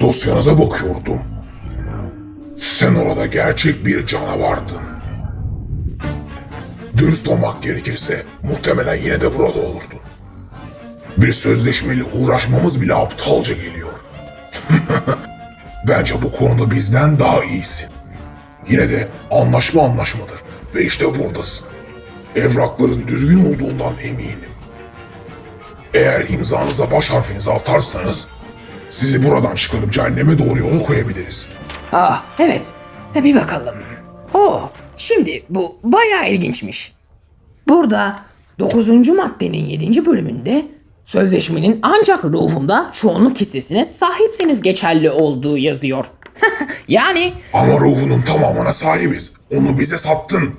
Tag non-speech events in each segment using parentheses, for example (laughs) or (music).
Dosyanıza bakıyordum. Sen orada gerçek bir canavardın. Dürüst olmak gerekirse muhtemelen yine de burada olurdun. Bir sözleşmeyle uğraşmamız bile aptalca geliyor. (laughs) Bence bu konuda bizden daha iyisin. Yine de anlaşma anlaşmadır ve işte buradasın. Evrakların düzgün olduğundan eminim. Eğer imzanıza baş harfinizi atarsanız sizi buradan çıkarıp cehenneme doğru yolu koyabiliriz. Ah evet. E, bir bakalım. Oh şimdi bu bayağı ilginçmiş. Burada 9. maddenin 7. bölümünde sözleşmenin ancak ruhumda çoğunluk hissesine sahipseniz geçerli olduğu yazıyor. (laughs) yani Ama ruhunun tamamına sahibiz. Onu bize sattın.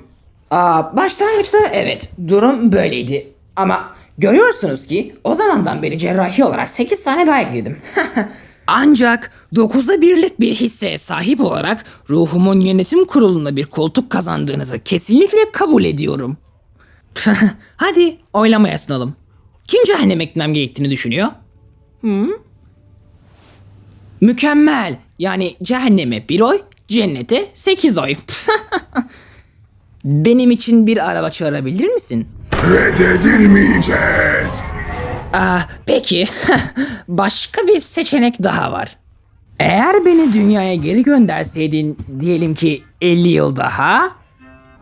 aa, başlangıçta evet durum böyleydi. Ama görüyorsunuz ki o zamandan beri cerrahi olarak 8 tane daha ekledim. (laughs) Ancak 9'a birlik bir hisseye sahip olarak ruhumun yönetim kurulunda bir koltuk kazandığınızı kesinlikle kabul ediyorum. (laughs) Hadi oylamaya sunalım. Kim cehenneme gitmem gerektiğini düşünüyor? Hı? Mükemmel. Yani cehenneme bir oy, cennete 8 oy. (laughs) Benim için bir araba çağırabilir misin? Reddedilmeyeceğiz. Aa, peki. (laughs) Başka bir seçenek daha var. Eğer beni dünyaya geri gönderseydin diyelim ki 50 yıl daha.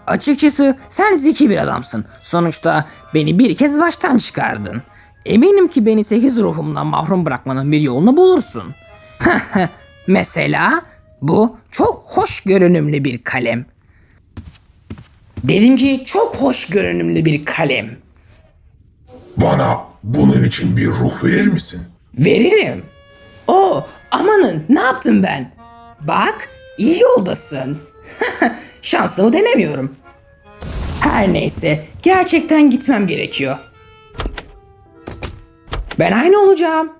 Açıkçası sen zeki bir adamsın. Sonuçta beni bir kez baştan çıkardın. Eminim ki beni 8 ruhumdan mahrum bırakmanın bir yolunu bulursun. (laughs) Mesela bu çok hoş görünümlü bir kalem. Dedim ki çok hoş görünümlü bir kalem. Bana bunun için bir ruh verir misin? Veririm. O amanın ne yaptım ben? Bak iyi yoldasın. (laughs) Şansımı denemiyorum. Her neyse gerçekten gitmem gerekiyor. Ben aynı olacağım.